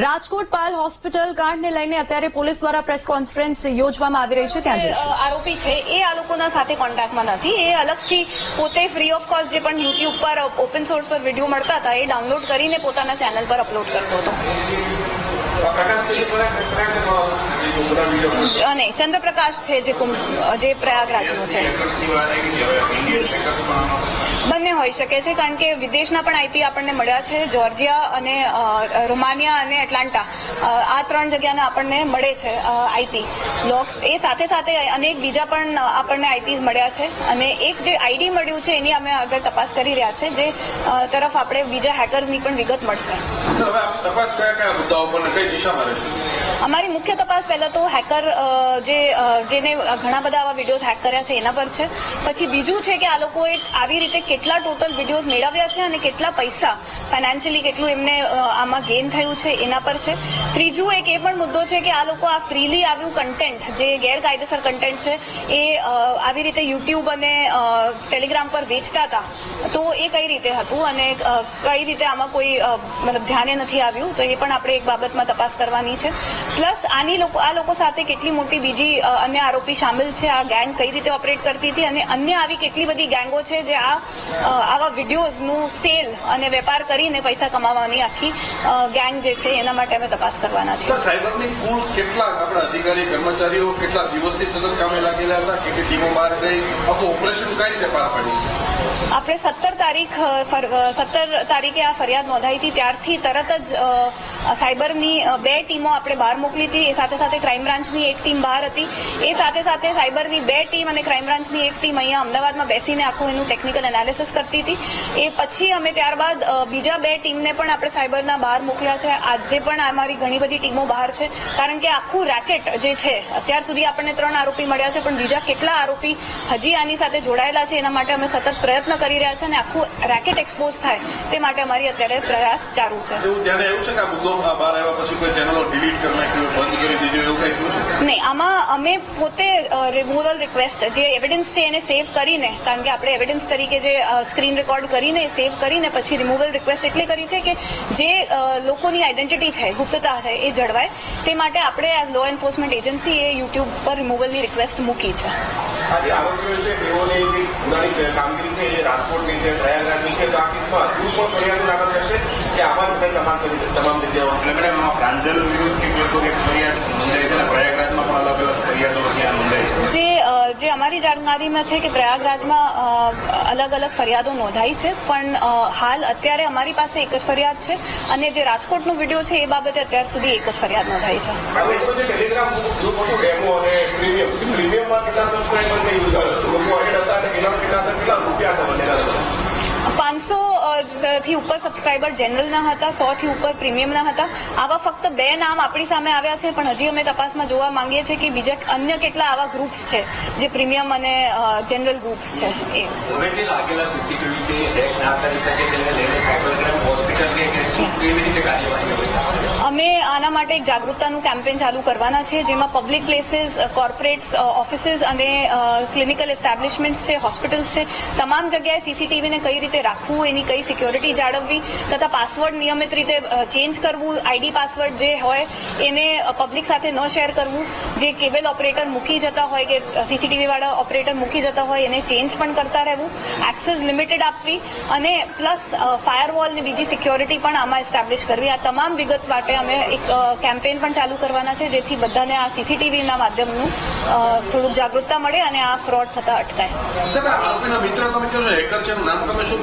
રાજકોટ પાલ hospital કાંડને લઈને અત્યારે પોલીસ દ્વારા પ્રેસ કોન્ફરન્સ યોજવામાં આવી રહી છે. ત્યાં જે, જઈશું. આરોપી છે એ આ લોકોના સાથે કોન્ટેક્ટમાં નથી. એ અલગથી પોતે ફ્રી ઓફ કોસ્ટ જે પણ યુટ્યુબ પર ઓપન સોર્સ પર વીડિયો મળતા હતા એ ડાઉનલોડ કરીને પોતાના ચેનલ પર અપલોડ કરતો હતો. અને ચંદ્રપ્રકાશ છે જે જે પ્રયાગરાજનો છે. બંને હોઈ શકે છે, કારણ કે વિદેશના પણ આઈપી આપણને મળ્યા છે. જોર્જિયા અને રોમાનિયા અને એટલાન્ટા આ ત્રણ જગ્યાના આપણને મળે છે આઈપી. લોક્સ એ સાથે સાથે અનેક બીજા પણ આપણને આઈપીસ મળ્યા છે. અને એક જે આઈડી મળ્યું છે એની અમે આગળ તપાસ કરી રહ્યા છે, જે તરફ આપણે બીજા હેકર્સની પણ વિગત મળશે. તપાસ કયા કયા મુદ્દાઓ પર અમારી મુખ્ય તપાસ પહેલા તો હેકર જે જેને ઘણા બધા આવા વિડીયોઝ હેક કર્યા છે એના પર છે. પછી બીજું છે કે આ લોકોએ આવી રીતે કેટલા ટોટલ વિડીયોઝ મેળવ્યા છે અને કેટલા પૈસા ફાઇનાન્શિયલી કેટલું એમને આમાં ગેઇન થયું છે એના પર છે. ત્રીજું એક એ પણ મુદ્દો છે કે આ લોકો આ ફ્રીલી આવ્યું કન્ટેન્ટ જે ગેરકાયદેસર કન્ટેન્ટ છે, એ આવી રીતે યુટ્યુબ અને ટેલિગ્રામ પર વેચતા હતા. તો એ કઈ રીતે હતું અને કઈ રીતે આમાં કોઈ મતલબ ધ્યાને નથી આવ્યું, તો એ પણ આપણે એક બાબતમાં તપાસ કરવાની છે. પ્લસ આની લોકો આ લોકો સાથે કેટલી મોટી બીજી અન્ય આરોપી સામેલ છે આ ગેંગ કઈ રીતે ઓપરેટ કરતી હતી અને અન્ય આવી કેટલી બધી ગેંગો છે જે આ આવા વિડીયોઝનું સેલ અને વેપાર કરીને પૈસા કમાવાની આખી ગેંગ જે છે એના માટે અમે તપાસ કરવાના છે સાયબરની કુલ કેટલા આપણા અધિકારી કર્મચારીઓ કેટલા દિવસથી સતત કામે લાગેલા હતા? કેટલી ટીમો બહાર ગઈ? આખું ઓપરેશન કઈ રીતે પાર પાડ્યું આપણે સત્તર તારીખ સત્તર તારીખે આ ફરિયાદ નોંધાઈ હતી. ત્યારથી તરત જ સાયબરની બે ટીમો આપણે બહાર મોકલી હતી. એ સાથે સાથે ક્રાઇમ બ્રાન્ચની એક ટીમ બહાર હતી. એ સાથે સાથે સાયબરની બે ટીમ અને ક્રાઇમ બ્રાન્ચની એક ટીમ અહીંયા અમદાવાદમાં બેસીને આખું એનું ટેકનિકલ એનાલિસિસ કરતી હતી. એ પછી અમે ત્યારબાદ બીજા બે ટીમને પણ આપણે સાયબરના બહાર મોકલ્યા છે. આજે પણ અમારી ઘણી બધી ટીમો બહાર છે. કારણ કે આખું રેકેટ જે છે, અત્યાર સુધી આપણને ત્રણ આરોપી મળ્યા છે, પણ બીજા કેટલા આરોપી હજી આની સાથે જોડાયેલા છે, એના માટે અમે સતત પ્રયત્ન કરી રહ્યા છે અને આખું રેકેટ એક્સપોઝ થાય તે માટે અમારી અત્યારે પ્રયાસ ચાલુ છે. ત્યારે એવું છે કે આ બહાર આવ્યા પછી કોઈ ચેનલો ડિલીટ કરી નાખ્યું બંધ કરી દીધું એવું કઈ થયું નહીં આમાં અમે પોતે રિમૂવલ રિક્વેસ્ટ જે એવિડન્સ છે એને સેવ કરીને કારણ કે આપણે એવિડન્સ તરીકે જે સ્ક્રીન રેકોર્ડ કરીને સેવ કરીને પછી રિમૂવલ રિક્વેસ્ટ એટલે કરી છે કે જે લોકોની આઈડેન્ટિટી છે ગુપ્તતા છે એ જળવાય. તે માટે આપણે એઝ લો એન્ફોર્સમેન્ટ એજન્સી એ યુટ્યુબ પર રિમૂવલની રિક્વેસ્ટ મૂકી છે. કામગીરી છે એ રાજકોટની છે પ્રયાગરાજની છે તો આ કેસમાં હજુ પણ ફરિયાદો દાખલ થશે કે આમાં બધા તમામ તમામ જગ્યાઓ પ્રાંજલ વિરુદ્ધ કેટલીક લોકો ફરિયાદ નોંધાઈ છે? પ્રયાગરાજમાં પણ અલગ અલગ ફરિયાદો ત્યાં નોંધાઈ છે. જે જે અમારી જાણકારીમાં છે કે પ્રયાગરાજમાં અલગ અલગ ફરિયાદો નોંધાઈ છે પણ હાલ અત્યારે અમારી પાસે એક જ ફરિયાદ છે અને જે રાજકોટનો વીડિયો છે એ બાબતે અત્યાર સુધી એક જ ફરિયાદ નોંધાઈ છે હવે એક તો જે ટેલિગ્રામ ગ્રુપ હતું ડેમો અને પ્રીમિયમ પ્રીમિયમમાં કેટલા સબસ્ક્રાઈબર થઈ લોકો એડ હતા અને એના કેટલા હતા કેટલા રૂપિયા હતા બંનેના પાંચસો થી ઉપર સબસ્ક્રાઇબર જનરલના હતા, સો થી ઉપર પ્રીમિયમના હતા. આવા ફક્ત બે નામ આપણી સામે આવ્યા છે, પણ હજી અમે તપાસમાં જોવા માંગીએ છીએ કે બીજા અન્ય કેટલા આવા ગ્રુપ્સ છે, જે પ્રીમિયમ અને જનરલ ગ્રુપ્સ છે. એ. લાગેલા સીસીટીવી છે આના માટે એક જાગૃતતાનું કેમ્પેન ચાલુ કરવાના છે, જેમાં પબ્લિક પ્લેસીસ કોર્પોરેટ્સ ઓફિસીસ અને ક્લિનિકલ એસ્ટાબ્લિશમેન્ટ્સ છે હોસ્પિટલ્સ છે, તમામ જગ્યાએ સીસીટીવીને કઈ રીતે રાખવું, એની કઈ સિક્યોરિટી જાળવવી તથા પાસવર્ડ નિયમિત રીતે ચેન્જ કરવું આઈડી પાસવર્ડ જે હોય એને પબ્લિક સાથે ન શેર કરવું, જે કેબલ ઓપરેટર મૂકી જતા હોય કે સીસીટીવીવાળા ઓપરેટર મૂકી જતા હોય એને ચેન્જ પણ કરતા રહેવું એક્સેસ લિમિટેડ આપવી અને પ્લસ ફાયરવોલ ને બીજી સિક્યોરિટી પણ આમાં એસ્ટાબ્લિશ કરવી. આ તમામ વિગત માટે અમે એક કેમ્પેન પણ ચાલુ કરવાના છે જેથી બધાને આ સીસીટીવીના માધ્યમનું થોડુંક જાગૃતતા મળે અને આ ફ્રોડ થતા અટકાય. છો?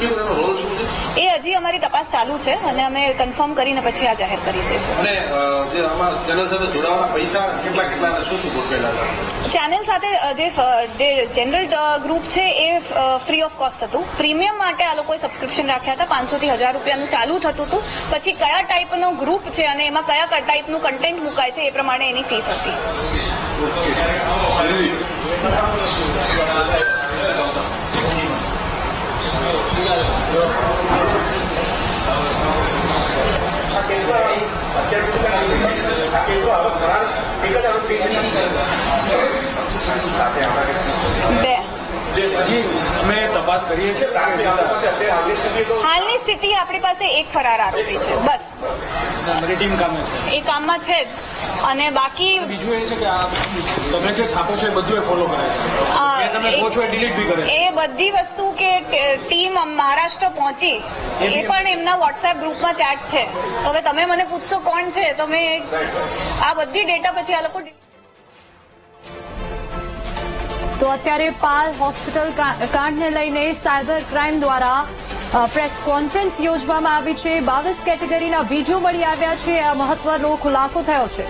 છે છે? એ હજી અમારી તપાસ ચાલુ છે અને અમે કન્ફર્મ કરીને પછી આ જાહેર કરી આમાં ચેનલ સાથે જે જનરલ ગ્રુપ છે એ ફ્રી ઓફ કોસ્ટ હતું. પ્રીમિયમ માટે આ લોકોએ સબસ્ક્રિપ્શન રાખ્યા હતા. પાંચસો થી હજાર રૂપિયાનું ચાલુ થતું હતું. પછી કયા ટાઈપનો ગ્રુપ છે અને એમાં કયા ટાઈપનું કન્ટેન્ટ મુકાય છે એ પ્રમાણે એની ફીસ હતી. આ આ બે. તપાસ કરીએ છીએ. હાલની સ્થિતિ આપણી પાસે એક ફરાર આરોપી છે. બસ. ટીમ કામે એ કામમાં છે જ. અને બાકી બીજું એ છે કે તમે જે છાપો છો એ બધું એ ફોલો કરે છે. એ તમે છો એ ડિલીટ બી કરે એ બધી વસ્તુ કે ટીમ મહારાષ્ટ્ર પહોંચી એ પણ એમના વોટ્સએપ ગ્રુપમાં ચેટ છે. હવે તમે મને પૂછશો કોણ છે? તમે આ બધી ડેટા પછી આ લોકો તો અત્યારે પાલ હોસ્પિટલ કાંડને લઈને સાયબર ક્રાઇમ દ્વારા પ્રેસ કોન્ફરન્સ યોજવામાં આવી છે. બાવીસ કેટેગરીના વીડિયો મળી આવ્યા છે. આ મહત્વનો ખુલાસો થયો છે.